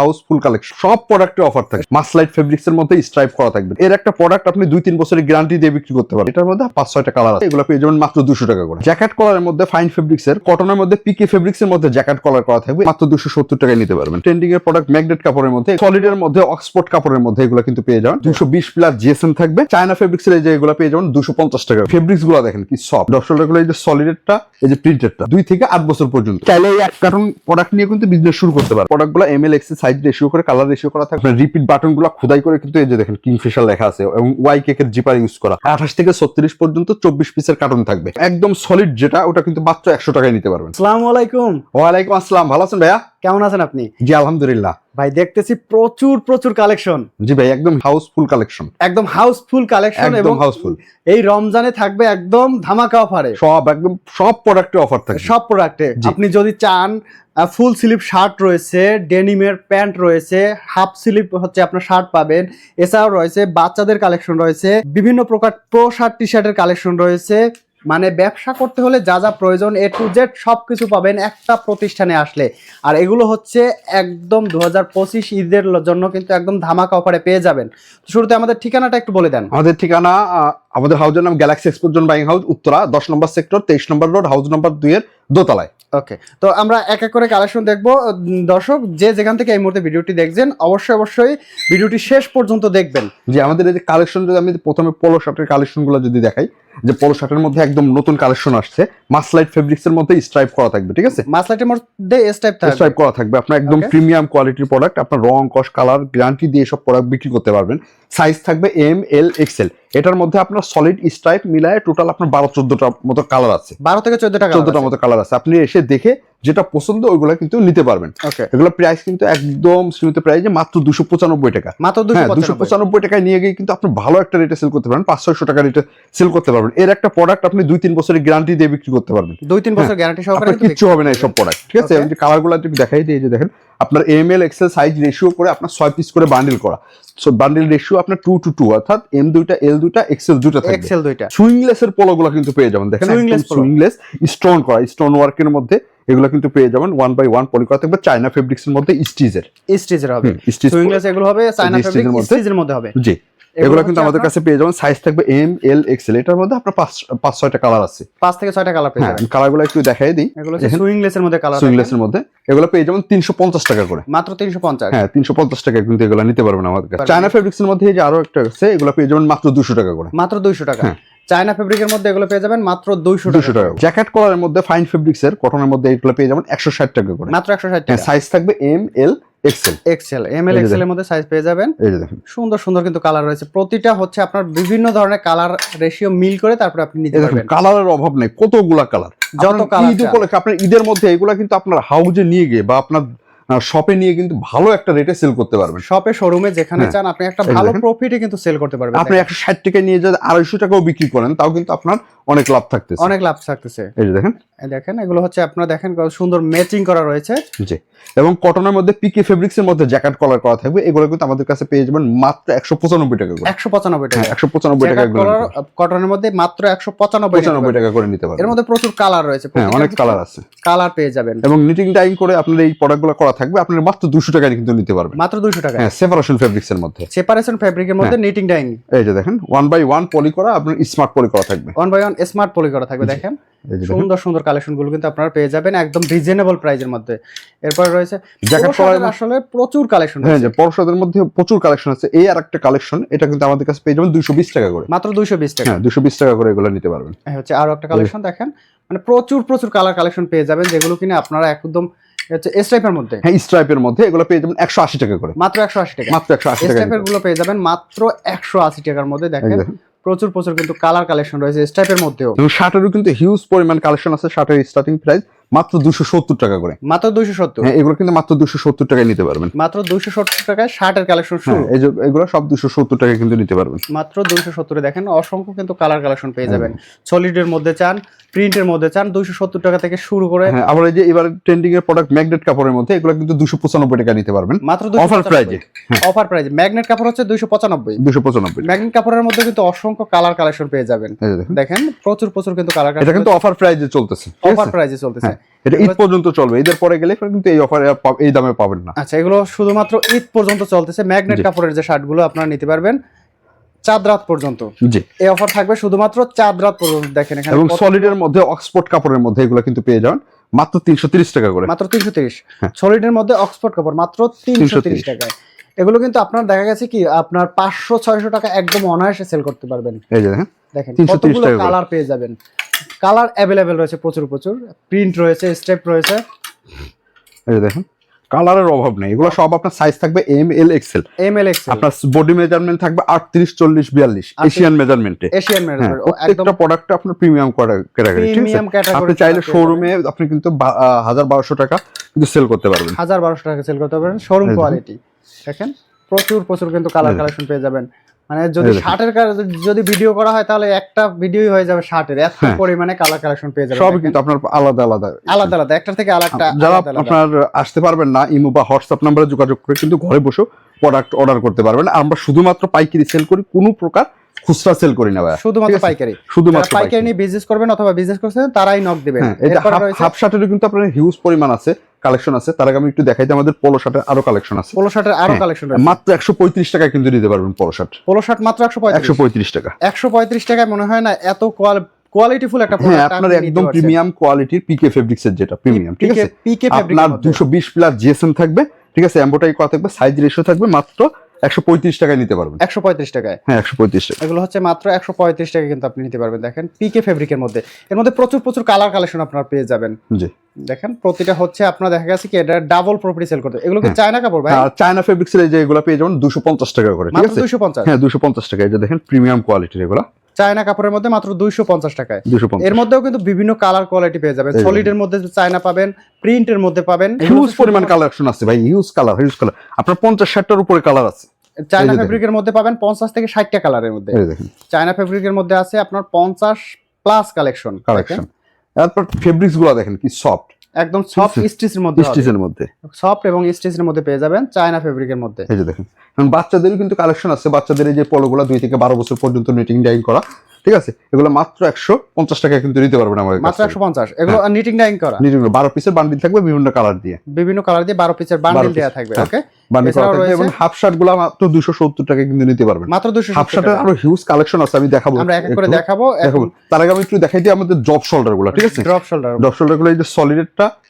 Housefull collection. সব প্রোডাক্টে offer থাকে মাসলাইট ফেব্রিক্স এর মধ্যে স্ট্রাইপ করা থাকবে। এর একটা প্রোডাক্ট আপনি দুই তিন বছরের গ্যারান্টি দিয়ে বিক্রি করতে পারেন। এটার মধ্যে পাঁচ, ছয়টা কালার আছে। এগুলো পেয়ে যাবেন মাত্র দুশো টাকা করে। জ্যাকেট কলারের মধ্যে ফাইন ফেব্রিক্স এর কটনের মধ্যে পিকে ফেব্রিক্স এর মধ্যে জ্যাকেট কলার করা থাকবে। মাত্র দুশো সত্তর টাকায় নিতে পারবেন। ট্রেন্ডিং এর প্রোডাক্ট ম্যাগনেট কাপড়ের মধ্যে সলিড এর মধ্যে অক্সফোর্ড কাপড়ের মধ্যে এগুলো কিন্তু পেয়ে যাবেন। দুশো বিশ প্লাস জিএসএম থাকবে। চায়না ফেব্রিক্স এর যে এগুলো পেয়ে যাবেন দুশো পঞ্চাশ টাকা। ফেব্রিক্সগুলো দেখেন কি সব দর্শকগুলো এই যে সলিডেরটা এই যে প্রিন্টেডটা দুই থেকে আট বছর পর্যন্ত। চাইলে এক কার্টন প্রোডাক্ট নিয়ে কিন্তু বিজনেস শুরু করতে পারে প্রোডাক্টগুলো M L X size ratio করে কালার রেশিও করা থাকবে। রিপিট বাটনগুলো খোদাই করে কিন্তু এই যে দেখেন কিংফিশার লেখা আছে এবং ওয়াই কেকের জিপার ইউজ করা। আঠাশ থেকে ছত্রিশ পর্যন্ত চব্বিশ পিসের কার্টন থাকবে। একদম সলিড যেটা ওটা কিন্তু মাত্র একশো টাকায় নিতে পারবেন। আসসালামু আলাইকুম। ওয়ালাইকুম আসসালাম ভালো আছেন ভাইয়া? কেমন আছেন আপনি? জি আলহামদুলিল্লাহ। ভাই দেখতেছি প্রচুর প্রচুর কালেকশন। জি ভাই একদম হাউসফুল কালেকশন। একদম হাউসফুল কালেকশন এবং একদম হাউসফুল। এই রমজানে থাকবে একদম ধামাকা অফারে। সব একদম সব প্রোডাক্টে অফার থাকে সব প্রোডাক্টে। আপনি যদি চান ফুল স্লিপ শার্ট রয়েছে ডেনিমের প্যান্ট রয়েছে হাফ স্লিপ হচ্ছে আপনার শার্ট পাবেন এছাড়াও রয়েছে বাচ্চাদের কালেকশন রয়েছে বিভিন্ন প্রকার প্রো শার্ট টি শার্টের কালেকশন রয়েছে মানে ব্যবসা করতে হলে যা যা প্রয়োজন এ টু জেড সব কিছু পাবেন একটা প্রতিষ্ঠানে আসলে। আর এগুলো হচ্ছে একদম দু হাজার পঁচিশ ঈদের জন্য কিন্তু একদম ধামাকা অফারে পেয়ে যাবেন। শুরুতে আমাদের ঠিকানাটা একটু বলে দেন। আমাদের ঠিকানা আমাদের হাউজের নাম গ্যালাক্সি এক্সপোর্টজন বাইং হাউস উত্তরা, দশ নম্বর সেক্টর তেইশ নম্বর রোড হাউস নম্বর দুইয়ের দোতলায়। ওকে তো আমরা এক এক করে কালেকশন দেখব। দর্শক যে যেখান থেকে এই মুহূর্তে ভিডিওটি দেখছেন অবশ্যই অবশ্যই ভিডিওটি শেষ পর্যন্ত দেখবেন। যে আমাদের এই যে কালেকশন যদি আমি প্রথমে পোলো শার্টের কালেকশনগুলো যদি দেখাই যে পোলো শার্টের মধ্যে একদম নতুন কালেকশন আসছে মাসলাইট ফেব্রিক্স এর মধ্যে স্ট্রাইপ করা থাকবে ঠিক আছে? মাসলাইটের মধ্যে এস টাইপ থাকবে। স্ট্রাইপ করা থাকবে। আপনার একদম প্রিমিয়াম কোয়ালিটির প্রোডাক্ট আপনার রং কস কালার গ্যারান্টি দিয়ে সব প্রোডাক্ট বিক্রি করতে পারবেন। সাইজ থাকবে এম এল এক্সেল এটার মধ্যে আপনার সলিড স্ট্রাইপ মিলায় টোটাল আপনার বারো চোদ্দটা মতো কালার আছে। বারো থেকে চোদ্দটা চোদ্দটা মতো কালার আছে। আপনি এসে দেখে যেটা পছন্দ ওইগুলো কিন্তু নিতে পারবেন। এগুলো প্রাইস কিন্তু একদম সীমিত প্রাইসে মাত্র দুশো পঁচানব্বই টাকা। মাত্র হ্যাঁ দুশো পঁচানব্বই টাকায় নিয়ে গিয়ে কিন্তু আপনি ভালো একটা রেটে সেল করতে পারবেন পাঁচ ছয়শো টাকা রেটে সেল করতে পারবেন। এর একটা প্রোডাক্ট আপনি দুই তিন বছরের গ্যারান্টি দিয়ে বিক্রি করতে পারবেন। দুই তিন বছর গ্যারান্টি সহকারে কিচ্ছু হবে না এইসব প্রোডাক্ট ঠিক আছে? যে কালারগুলো একটু দেখাই এই যে দেখেন আপনার M L XL size ratio করে আপনার ছয় পিস করে বান্ডিল করা। সো বান্ডিল রেশিও আপনার টু টু টু অর্থাৎ এম দুইটা এল দুইটা এক্সেল দুইটা এক্সেল দুইটা। সুইংলেস এর পোলোগুলো কিন্তু পেয়ে যাবেন। দেখেন polo। সুইংলেস স্টোন করা স্টোন ওয়ার্কের মধ্যে এগুলো কিন্তু পেয়ে যাবেন ওয়ান বাই ওয়ান পলি করা থাকবে চায়না ফেব্রিক্স এর মধ্যে স্টিজের স্টিচের হবে। স্টিচ সুইংলেস এগুলো হবে চায়না ফেব্রিক্স যে এর মধ্যে। স্টিচের মধ্যে হবে। জি। এগুলো কিন্তু আমাদের কাছে পেয়ে যাবেন। সাইজ থাকবে এম এল এক্সেল এটার মধ্যে আপনার পাঁচ পাঁচ ছয়টা কালার আছে। পাঁচ থেকে ছয়টা কালার পেয়ে হ্যাঁ যাবেন। কালারগুলো একটু দেখাই দিই। এগুলো দেখেন। সুইংলেসের মধ্যে কালার সুইংলেস এর মধ্যে। এগুলো পেয়ে যাবেন তিনশো পঞ্চাশ টাকা করে। মাত্র তিনশো পঞ্চাশ। হ্যাঁ তিনশো পঞ্চাশ টাকা কিন্তু এগুলো নিতে পারবেন আমাদের কাছে। চায়না ফেব্রিক্স এর মধ্যে যে আরও একটা আছে এগুলো পেয়ে যাবেন মাত্র দুশো টাকা করে। মাত্র দুইশো টাকা। হ্যাঁ। চায়না ফেব্রিকের মধ্যে এগুলো পেয়ে যাবেন মাত্র দুইশো দুশো টাকা। টাকা জ্যাকেট কলারের মধ্যে ফাইন ফেব্রিক্স এর কটনের মধ্যে এগুলো পেয়ে যাবেন একশো ষাট টাকা করে। মাত্র একশো ষাট হ্যাঁ টাকা। সাইজ থাকবে M L XL XL M L XL এর মধ্যে সাইজ পেয়ে যাবেন। এই যে দেখেন। সুন্দর সুন্দর কিন্তু কালার রয়েছে। প্রতিটা হচ্ছে আপনার বিভিন্ন ধরনের কালার রেশিও মিল করে তারপরে আপনি নিতে পারবেন। কালারের অভাব নেই কতগুলা কালার যত colour ঈদ উপলক্ষে আপনার ঈদের মধ্যে এগুলা কিন্তু আপনার হাউজে নিয়ে গিয়ে বা আপনার শপে নিয়ে কিন্তু ভালো একটা রেটে সেল করতে পারবেন। শপে শোরুমে যেখানে হ্যাঁ। চান আপনি একটা ভালো। প্রফিটে কিন্তু সেল করতে পারবেন। আপনি একশো ষাট টাকা নিয়ে যদি আড়াইশো টাকাও বিক্রি করেন তাও কিন্তু আপনার অনেক লাভ থাকতেছে। অনেক লাভ থাকতেছে। এই যে দেখেন। দেখেন এগুলো হচ্ছে আপনারা দেখেন কত সুন্দর ম্যাচিং করা রয়েছে। জি। এবং কটনের মধ্যে পিকে ফেব্রিক্স এর মধ্যে জ্যাকেট কলার করা থাকবে। এগুলো কিন্তু আমাদের কাছে পেয়ে যাবেন মাত্র একশো পঁচানব্বই টাকা করে। একশো পঁচানব্বই টাকা। হ্যাঁ একশো পঁচানব্বই টাকা কলার কটনের মধ্যে মাত্র একশো পঁচানব্বই পঁচানব্বই টাকা করে নিতে এর মধ্যে প্রচুর কালার রয়েছে। হ্যাঁ অনেক কালার আছে। কালার পেয়ে যাবেন। এবং নিটিং টাইম করে আপনার এই প্রোডাক্টগুলো করা থাকবে আপনার মাত্র দুশো টাকায় কিন্তু নিতে পারবেন। মাত্র দুইশো টাকা হ্যাঁ সেপারেশন ফেব্রিক্স এর মধ্যে। সেপারেশন ফেব্রিকের মধ্যে নিটিং ডাইং এই যে দেখেন ওয়ান বাই ওয়ান পলি করা আপনার স্মার্ট পলি করা থাকবে। One by one smart poly করা থাকবে দেখেন। সুন্দর সুন্দর কালেকশনগুলো কিন্তু আপনারা পেয়ে যাবেন একদম রিজনেবল প্রাইজের মধ্যে। এরপরে রয়েছে জ্যাকেট পুরো আসলে প্রচুর কালেকশন হ্যাঁ যে পরশদের মধ্যে প্রচুর কালেকশন আছে। এই আর একটা কালেকশন এটা কিন্তু আমাদের কাছে পেয়ে যাবেন দুশো বিশ টাকা করে। মাত্র দুইশো বিশ টাকা। হ্যাঁ দুশো বিশ টাকা করে এগুলো নিতে পারবেন। এই হচ্ছে আরও একটা কালেকশন দেখেন। মানে প্রচুর প্রচুর কালার কালেকশন পেয়ে যাবেন যেগুলো কিনে আপনারা একদম হচ্ছে এস টাইপের মধ্যে। হ্যাঁ স্ট্রাইপের মধ্যে এগুলো পেয়ে যাবেন একশো আশি টাকা করে। মাত্র একশো আশি টাকা। মাত্র একশো আশি টাকা গুলো পেয়ে যাবেন মাত্র একশো আশি টাকার মধ্যে দেখেন। প্রচুর প্রচুর কিন্তু কালার কালেকশন রয়েছে স্টাইপের টাইপের মধ্যেও। এবং শার্টেরও কিন্তু হিউজ পরিমাণ কালেকশন আছে, শার্টের স্টার্টিং প্রাইস মাত্র দুশো সত্তর টাকা করে। মাত্র দুইশো সত্তর? হ্যাঁ এগুলো কিন্তু মাত্র দুশো সত্তর টাকায় নিতে পারবেন। মাত্র দুইশো সত্তর টাকায় শার্টের কালেকশন শুরু। হ্যাঁ এগুলো সব দুশো সত্তর টাকায় কিন্তু নিতে পারবেন। মাত্র দুইশো সত্তরে দেখেন অসংখ্য কিন্তু কালার কালেকশন পেয়ে যাবেন। সলিডের মধ্যে চান প্রিন্টের মধ্যে চান দুইশো সত্তর টাকা থেকে শুরু করে হ্যাঁ আবার এই যে এবার ট্রেন্ডিং এর প্রোডাক্ট ম্যাগনেট কাপড়ের মধ্যে এগুলো কিন্তু দুশো পঁচানব্বই টাকা নিতে পারবেন। মাত্র অফার প্রাইজে অফার প্রাইজে ম্যাগনেট কাপড় হচ্ছে দুইশো পঁচানব্বই। দুশো পঁচানব্বই ম্যাগনেট কাপড়ের মধ্যে কিন্তু অসংখ্য কালার কালেকশন পেয়ে যাবেন। দেখেন। প্রচুর প্রচুর কিন্তু কালার এটা কিন্তু অফার প্রাইজে চলতেছে অফার? প্রাইজে চলতেছে। হ্যাঁ। এটা ঈদ পর্যন্ত চলবে। ঈদের পরে গেলে কিন্তু এই অফারে এই দামে পাবেন না। আচ্ছা এগুলো শুধুমাত্র ঈদ পর্যন্ত চলতেছে। ম্যাগনেট কাপড়ের যে শার্টগুলো আপনারা নিতে পারবেন চাঁদ রাত পর্যন্ত। জি। এই অফার থাকবে শুধুমাত্র চাঁদ রাত পর্যন্ত দেখেন এখানে এবং সলিডের মধ্যে অক্সফোর্ড কাপড়ের মধ্যে এগুলো কিন্তু পেয়ে যাবেন। মাত্র তিনশো তিরিশ টাকা করে। মাত্র তিনশো তিরিশ। হ্যাঁ। সলিডের মধ্যে অক্সফোর্ড কাপড় মাত্র তিনশো তিরিশ 330 টাকায়। এগুলো কিন্তু আপনার দেখা গেছে কি আপনার পাঁচশো ছয়শো টাকা একদম অনায়াসে সেল করতে পারবেন। এই যে দেখেন দেখেন 330 কতগুলো কালার পেয়ে যাবেন। কালার অ্যাভেলেবেল রয়েছে প্রচুর প্রচুর। প্রিন্ট রয়েছে স্টেপ রয়েছে। এই যে দেখেন কালারের অভাব নেই। এগুলো সব আপনার সাইজ থাকবে M L XL M L X আপনার বডি মেজারমেন্ট থাকবে আটত্রিশ চল্লিশ বিয়াল্লিশ। এশিয়ান মেজারমেন্টে এশিয়ান মেজারমেন্ট একদম প্রত্যেকটা প্রোডাক্ট আপনার প্রিমিয়াম ক্যাটাগরি ঠিক আছে? প্রিমিয়াম ক্যাটাগরি আপনি চাইলে শোরুমে আপনি কিন্তু বা- আহ, হাজার বারোশো টাকা কিন্তু সেল করতে পারবেন। হাজার বারোশো টাকা সেল করতে পারবেন। শোরুম কোয়ালিটি দেখেন। প্রচুর প্রচুর কিন্তু কালার কালেকশন পেয়ে যাবেন। মানে যদি। শার্টের যদি ভিডিও করা হয় তাহলে একটা ভিডিওই হয়ে যাবে শার্টের এত হ্যাঁ। পরিমাণে কালার কালেকশন পেয়ে সবই দেখেন। কিন্তু আপনার আলাদা আলাদা। আলাদা আলাদা। একটার থেকে আলাদা যারা। আপনার আসতে পারবেন না ইমো বা হোয়াটসঅ্যাপ নাম্বারে যোগাযোগ করে কিন্তু ঘরে বসে প্রোডাক্ট অর্ডার করতে পারবেন। আমরা শুধুমাত্র পাইকারি সেল করি কোনো প্রকার খুচরা সেল করি না ভাইয়া। শুধুমাত্র পাইকারি। শুধুমাত্র পাইকারি নিয়ে বিজনেস করবেন অথবা বিজনেস করছেন তারাই নক দিবেন। হ্যাঁ হাফ শার্টেরও কিন্তু আপনার হিউজ পরিমাণ আছে। কালেকশন আছে তার আগে আমি একটু দেখাইতে আমাদের পোলো শার্টের আরও কালেকশন আছে। পোলো শার্টের আরও হ্যাঁ, কালেকশন আছে। মাত্র একশো পঁয়ত্রিশ টাকায় কিন্তু নিতে পারবেন পোলো শার্ট পোলো শার্ট মাত্র একশো একশো পঁয়ত্রিশ টাকা। একশো পঁয়ত্রিশ টাকায় মনে হয় না এত কোয়ালিটিফুল একটা প্রোডাক্ট আপনার একদম প্রিমিয়াম কোয়ালিটির পিকে ফেব্রিক্স এর যেটা প্রিমিয়াম ঠিক আছে? পিকে আপনার দুশো বিশ প্লাস জিএসএম থাকবে ঠিক আছে? এমবোটাই করা থাকবে সাইজ রেশিও থাকবে মাত্র একশো পঁয়ত্রিশ টাকায় নিতে পারবেন। একশো পঁয়ত্রিশ টাকায়? হ্যাঁ একশো পঁয়ত্রিশ টাকা। এগুলো হচ্ছে মাত্র একশো পঁয়ত্রিশ টাকা কিন্তু আপনি নিতে পারবেন। দেখেন পিকে ফেব্রিকের মধ্যে। এর মধ্যে প্রচুর প্রচুর কালার কালেকশন আপনার পেয়ে যাবেন। জি। দেখেন প্রতিটা হচ্ছে আপনার দেখা গেছে কি এটা ডাবল প্রপার্টি সেল করতে এগুলো কি হ্যাঁ। চায়না কাপড় ভাই? চায়না ফেব্রিক্স এর যে এগুলো পেয়ে যাবেন দুশো পঞ্চাশ টাকা করে ঠিক আছে? দুইশো পঞ্চাশ? হ্যাঁ দুশো পঞ্চাশ টাকা। এই যে দেখেন প্রিমিয়াম কোয়ালিটির এগুলো। চায়না কাপড়ের মধ্যে মাত্র দুইশো পঞ্চাশ টাকায়। এর মধ্যেও কিন্তু বিভিন্ন কালার কোয়ালিটি পেয়ে যাবেন। সলিডের মধ্যে চায়না পাবেন প্রিন্টের মধ্যে পাবেন। হিউজ পরিমাণ কালেকশন আছে ভাই। হিউজ কালার হিউজ কালার আপনার পঞ্চাশ ষাটটার উপরে কালার আছে। চায়না। ফেব্রিকের মধ্যে পাবেন পঞ্চাশ থেকে ষাটটা কালারের মধ্যে। চায়না ফেব্রিকের মধ্যে আছে আপনার পঞ্চাশ প্লাস কালেকশন কালেকশন তারপর ফেব্রিক্সগুলো দেখেন কি সফট একদম সফট স্টিচের মধ্যে স্টিচের মধ্যে। সফট এবং স্টিচের মধ্যে পেয়ে যাবেন চায়না ফেব্রিকের মধ্যে। এই যে দেখেন। এবং বাচ্চাদেরও কিন্তু কালেকশন আছে। বাচ্চাদের এই যে পলোগুলো দুই থেকে বারো বছর পর্যন্ত নিটিং ডাইং করা। ঠিক আছে? এগুলো মাত্র একশো পঞ্চাশ টাকা কিন্তু নিতে পারবেন আমাদের মাত্র একশো পঞ্চাশ। এগুলো নিটিং ডাইং করা। বারো পিসের বান্ডিল থাকবে বিভিন্ন কালার দিয়ে। বিভিন্ন কালার দিয়ে বারো পিসের বান্ডিল দেওয়া থাকবে হ্যাঁ। ওকে বান্ডিল করা থাকবে এবং হাফ শার্টগুলো মাত্র দুশো সত্তর টাকা কিন্তু নিতে পারবেন। মাত্র হাফ শার্টের আরও হিউজ কালেকশন আছে আমি দেখাবো আমরা এক করে। দেখাবো। দেখাবো। তার আগে আমি একটু দেখাই দিই আমাদের জব শোল্ডারগুলো ঠিক আছে? ড্রপ শোল্ডার জব শোল্ডারগুলো এই যে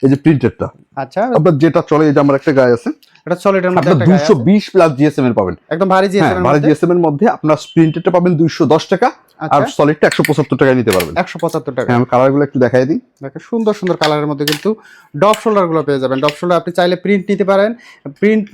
এই যে প্রিন্টেডটা আচ্ছা। আপনার যেটা চলে এই যে আমার একটা গায়ে আছে। এটা সলিডের মধ্যে একটা গায়ে দুশো আছে। বিশ প্লাস জিএসএম এর পাবেন। একদম ভারী হ্যাঁ জিএসএম এর মধ্যে। জিএসএম এর মধ্যে আপনার প্রিন্টেডটা পাবেন দুইশো দশ টাকা। আর আচ্ছা সলিডটা একশো পঁচাত্তর টাকায় নিতে পারবেন। একশো পঁচাত্তর টাকা হ্যাঁ আমি কালারগুলো একটু দেখাই দিই। দেখেন সুন্দর সুন্দর কালারের মধ্যে কিন্তু ডপ শোল্ডারগুলো পেয়ে যাবেন। ডপ শোল্ডার আপনি চাইলে প্রিন্ট নিতে পারেন। প্রিন্ট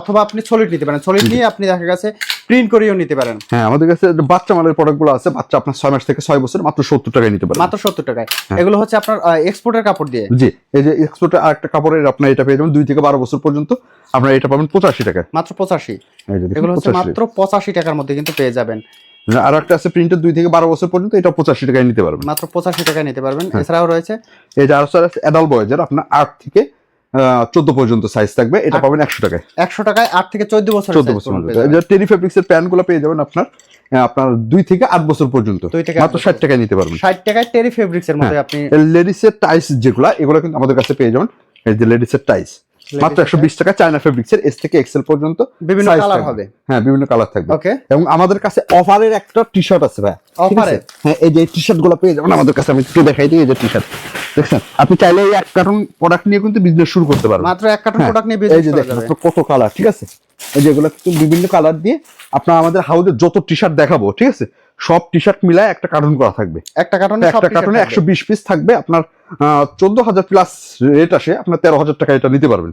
অথবা আপনি সলিড নিতে পারেন। সলিড নিয়ে আপনি দেখা গেছে প্রিন্ট করেও নিতে পারেন। হ্যাঁ আমাদের কাছে বাচ্চা মালের প্রোডাক্টগুলো আছে বাচ্চা আপনার ছয় মাস থেকে ছয় বছর মাত্র সত্তর টাকায় নিতে পারবেন। মাত্র সত্তর টাকায়। হ্যাঁ। এগুলো হচ্ছে আপনার এক্সপোর্টের কাপড় দিয়ে। জি এই যে এক্সপোর্টের আরেকটা কাপড়ের আপনার এটা পেয়ে যাবেন দুই থেকে বারো বছর পর্যন্ত। আপনার এটা পাবেন পঁচাশি টাকায়। মাত্র পঁচাশি। এগুলো হচ্ছে মাত্র পঁচাশি টাকার মধ্যে কিন্তু পেয়ে যাবেন। আর একটা আছে প্রিন্টের দুই থেকে বারো বছর পর্যন্ত এটা পঁচাশি টাকায় নিতে পারবেন। মাত্র পঁচাশি টাকায় নিতে পারবেন। হ্যাঁ। এছাড়াও রয়েছে এই যে আরও আছে অ্যাডাল্ট বয়েজের আপনার আট থেকে চোদ্দ পর্যন্ত সাইজ থাকবে এটা পাবেন একশো টাকায়। একশো টাকায় আট থেকে চোদ্দ বছর চোদ্দ বছর টেরি ফেব্রিক্স এর প্যান্টগুলো পেয়ে যাবেন আপনার আপনার দুই থেকে আট বছর পর্যন্ত। মাত্র ষাট টাকায় নিতে পারবেন। ষাট টাকায় টেরি ফেব্রিক্স এর মধ্যে আপনি লেডিস এর টাইস যেগুলা এগুলো কিন্তু আমাদের কাছে পেয়ে যাবেন। এই যে লেডিস এর টাইস মাত্র একশো বিশ টাকা চায়না ফেব্রিক্স এর এস থেকে এক্সেল পর্যন্ত বিভিন্ন কালার হবে। হ্যাঁ বিভিন্ন কালার থাকবে। ওকে এবং আমাদের কাছে অফারের একটা টি শার্ট আছে? ভাই হ্যাঁ এই যে টি শার্টগুলো পেয়ে যাবেন আমাদের কাছে আমি একটু দেখাই দিই এই যে টি শার্ট দেখছেন? আপনি চাইলে এই এক কার্টন প্রোডাক্ট নিয়ে কিন্তু বিজনেস শুরু করতে পারবেন। মাত্র এক কার্টন হ্যাঁ, প্রোডাক্ট নিয়ে এই যে দেখেন কত কালার ঠিক আছে? এই যে এগুলো কিন্তু বিভিন্ন কালার দিয়ে আপনার আমাদের হাউজে যত টি শার্ট দেখাবো ঠিক আছে? সব টি শার্ট মিলায় একটা কার্টন করা থাকবে। একটা কার্টনে একটা কার্টনে একশো বিশ পিস থাকবে আপনার চোদ্দ হাজার প্লাস রেট আসে আপনার তেরো হাজার টাকা এটা নিতে পারবেন।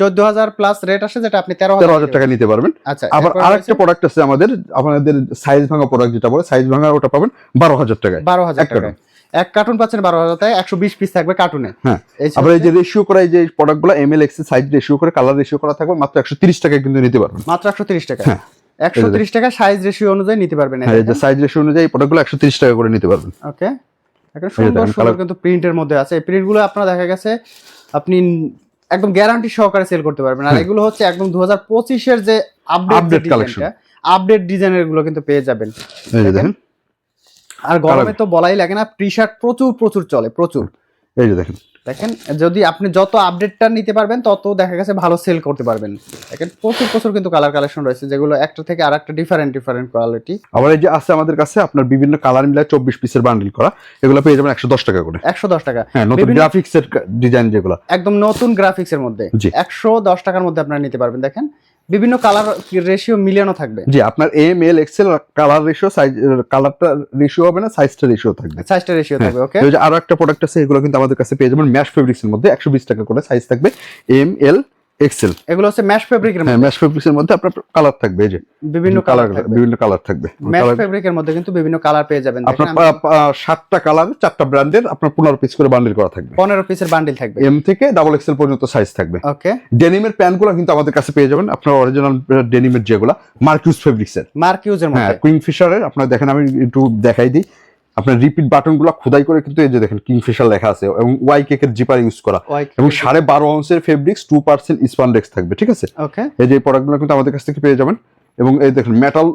চোদ্দ হাজার প্লাস রেট আসে যেটা আপনি তেরো তেরো হাজার টাকা নিতে পারবেন। আচ্ছা আবার আরেকটা প্রোডাক্ট আছে আমাদের আমাদের সাইজ ভাঙা প্রোডাক্ট যেটা বলে সাইজ ভাঙা ওটা পাবেন বারো হাজার টাকায় বারো হাজার টাকা এক কার্টুন পাচ্ছেন বারো হাজার টাকা একশো বিশ পিস থাকবে কার্টুনে হ্যাঁ আবার এই যে রেশিও করা এই যে প্রোডাক্টগুলো M L X size ratio করে কালার রেশিও করা থাকবে মাত্র একশো তিরিশ টাকায় কিন্তু নিতে পারবেন। মাত্র একশো তিরিশ টাকা হ্যাঁ। একশো তিরিশ টাকা সাইজ রেশিও অনুযায়ী নিতে পারবেন যে সাইজ রেশিও অনুযায়ী প্রোডাক্টগুলো একশো তিরিশ টাকা করে নিতে পারবেন। ওকে একটা সুন্দর সুন্দর কিন্তু প্রিন্টের মধ্যে আছে। এই প্রিন্টগুলো আপনার দেখা গেছে আপনি একদম গ্যারান্টি সহকারে সেল করতে পারবেন। আর। এগুলো হচ্ছে একদম দু হাজার পঁচিশের যে আপডেট collection। আপডেট ডিজাইনেরগুলো কিন্তু পেয়ে যাবেন। এই যে দেখেন। আর গরমে তো বলাই লাগে না টি শার্ট প্রচুর প্রচুর চলে প্রচুর। এই যে দেখেন। দেখেন যদি আপনি যত আপডেটটা নিতে পারবেন তত দেখা গেছে ভালো সেল করতে পারবেন। দেখেন প্রচুর প্রচুর কিন্তু কালার কালেকশন রয়েছে যেগুলো একটা থেকে আর একটা ডিফারেন্ট ডিফারেন্ট কোয়ালিটি আবার এই যে আছে আমাদের কাছে আপনার বিভিন্ন কালার মিলে চব্বিশ পিসের বান্ডিল করা এগুলো পেয়ে যাবেন একশো দশ টাকা করে। একশো দশ টাকা। হ্যাঁ নতুন গ্রাফিক্সের গ্রাফিক্স এর ডিজাইন যেগুলো। একদম নতুন গ্রাফিক্স এর মধ্যে একশো দশ টাকার মধ্যে আপনারা নিতে পারবেন দেখেন। বিভিন্ন কালার রেশিও মিলানো থাকবে। জি আপনার M L XL colour ratio size কালারটা রেশিও হবে না সাইজটা রেশিও থাকবে। সাইজটা রেশিও হ্যাঁ, থাকবে ওকে এই যে আরও একটা প্রোডাক্ট আছে এগুলো কিন্তু আমাদের কাছে পেয়ে যাবেন ম্যাশ ফেব্রিক্স এর মধ্যে। একশো বিশ টাকা করে সাইজ থাকবে এম এল এক্সেল এগুলো হচ্ছে ম্যাশ ফেব্রিকের হ্যাঁ ম্যাশ ফেব্রিক্স এর মধ্যে আপনার কালার থাকবে এই যে বিভিন্ন কালার বিভিন্ন কালার থাকবে। ম্যাশ ফেব্রিকের মধ্যে কিন্তু বিভিন্ন কালার পেয়ে যাবেন। আপনার সাতটা কালার চারটা ব্র্যান্ডের আপনার পনেরো পিস করে বান্ডিল করা থাকবে। পনেরো পিসের বান্ডিল থাকবে। এম থেকে ডাবল এক্সেল পর্যন্ত সাইজ থাকবে। ওকে ডেনিমের প্যান্টগুলো কিন্তু আমাদের কাছে পেয়ে যাবেন। আপনার অরিজিনাল ডেনিমের যেগুলো মার্কিউস ফেব্রিক্স এর মার্কিউজের হ্যাঁ মধ্যে। কিংফিশারের আপনার দেখেন আমি একটু দেখাই দিই। আপনার রিপিট বাটনগুলো খোদাই করে কিন্তু এই যে দেখেন কিংফিশার লেখা আছে এবং ওয়াই কেকের জিপার ইউজ করা। এবং সাড়ে বারো আউন্সের ফেব্রিক্স টু পার্সেন্ট স্পান্ডেক্স থাকবে ঠিক আছে? ওকে এই যে প্রোডাক্টগুলো কিন্তু আমাদের কাছ থেকে পেয়ে যাবেন। এবং এই দেখেন মেটাল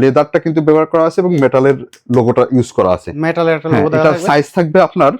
লেদারটা কিন্তু ব্যবহার করা আছে এবং মেটালের লোগোটা ইউজ করা আছে। মেটালের হ্যাঁ সাইজ থাকবে। আপনার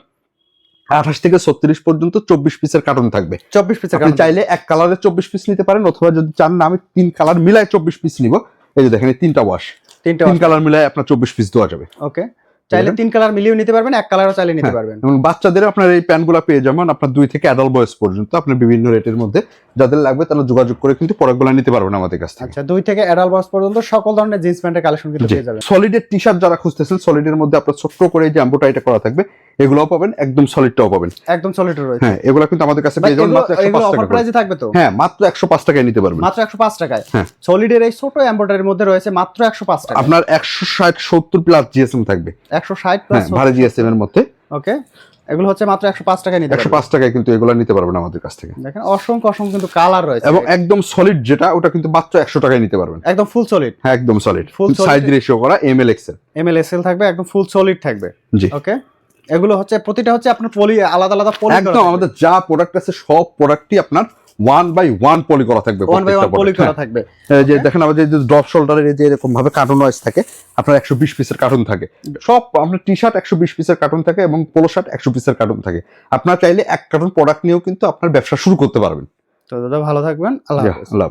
আঠাশ থেকে ছত্রিশ পর্যন্ত চব্বিশ পিসের কার্টন থাকবে। চব্বিশ পিসের আপনি চাইলে এক কালারের চব্বিশ পিস নিতে পারেন অথবা যদি চান না আমি তিন কালার মিলায় চব্বিশ পিস নিব। এই যে দেখেন এই তিনটা ওয়াশ তিনটা তিন কালার মিলায় আপনার চব্বিশ পিস দেওয়া যাবে। ওকে চাইলে তিন কালার মিলিয়ে নিতে পারবেন এক কালারও চাইলে নিতে হ্যাঁ। পারবেন। এবং বাচ্চাদের আপনার এই প্যান্টগুলো পেয়ে যাবেন আপনার দুই থেকে অ্যাডাল্ট বয়স পর্যন্ত আপনার বিভিন্ন রেটের মধ্যে যাদের লাগবে তারা যোগাযোগ করে কিন্তু প্রোডাক্টগুলো নিতে পারবেন আমাদের কাছ থেকে। আচ্ছা দুই থেকে অ্যাডাল্ট বক্স পর্যন্ত সকল ধরনের জিন্স প্যান্টের কালেকশন কিন্তু পেয়ে যাবেন। সলিডের টি শার্ট যারা খুঁজতেছেন সলিডের মধ্যে আপনার ছোট্ট করে যে এম্বোটাইটা করা থাকবে এগুলোও পাবেন একদম সলিডটাও পাবেন। একদম সলিড রয়েছে। হ্যাঁ এগুলো কিন্তু আমাদের কাছে পেয়ে যাবেন মাত্র একশো এগুলো পাঁচ অফার টাকা করে। প্রাইসে থাকবে তো? হ্যাঁ মাত্র একশো পাঁচ টাকায় নিতে পারবেন। মাত্র একশো পাঁচ টাকায়? হ্যাঁ। সলিডের এই ছোট এম্বয়ডারির মধ্যে রয়েছে মাত্র একশো পাঁচ টাকা আপনার একশো ষাট সত্তর প্লাস জিএসএম থাকবে। একশো ষাট হ্যাঁ জিএসএম এর মধ্যে। ওকে এগুলো হচ্ছে মাত্র একশো পাঁচ টাকায় নিতে একশো পাঁচ টাকায় কিন্তু এগুলো নিতে পারবেন আমাদের কাছ থেকে। দেখেন অসংখ্য অসংখ্য কিন্তু কালার রয়েছে। এবং একদম সলিড যেটা ওটা কিন্তু মাত্র একশো টাকায় নিতে পারবেন। একদম ফুল সলিড হ্যাঁ একদম সলিড solid সাইজ রেশিও করা M L XL M L SL থাকবে একদম ফুল সলিড থাকবে। জি। ওকে এগুলো হচ্ছে প্রতিটা হচ্ছে আপনার পলি আলাদা আলাদা পলি একদম আমাদের যা প্রোডাক্ট আছে সব প্রোডাক্টই আপনার ওয়ান বাই ওয়ান পলি করা থাকবে ওয়ান বাই ওয়ান পলি করা হ্যাঁ। থাকবে যে দেখেন আমাদের যে ড্রপ শোল্ডারের যে এরকম ভাবে কার্টুন ওয়াইজ থাকে আপনার একশো বিশ পিসের কার্টুন থাকে। সব আপনার টি শার্ট একশো বিশ পিসের কার্টুন থাকে এবং পোলো শার্ট একশো পিসের কার্টুন থাকে। আপনার চাইলে এক কার্টুন প্রোডাক্ট নিয়েও কিন্তু আপনার ব্যবসা শুরু করতে পারবেন। তো দাদা ভালো থাকবেন। আল্লাহ আল্লাহ।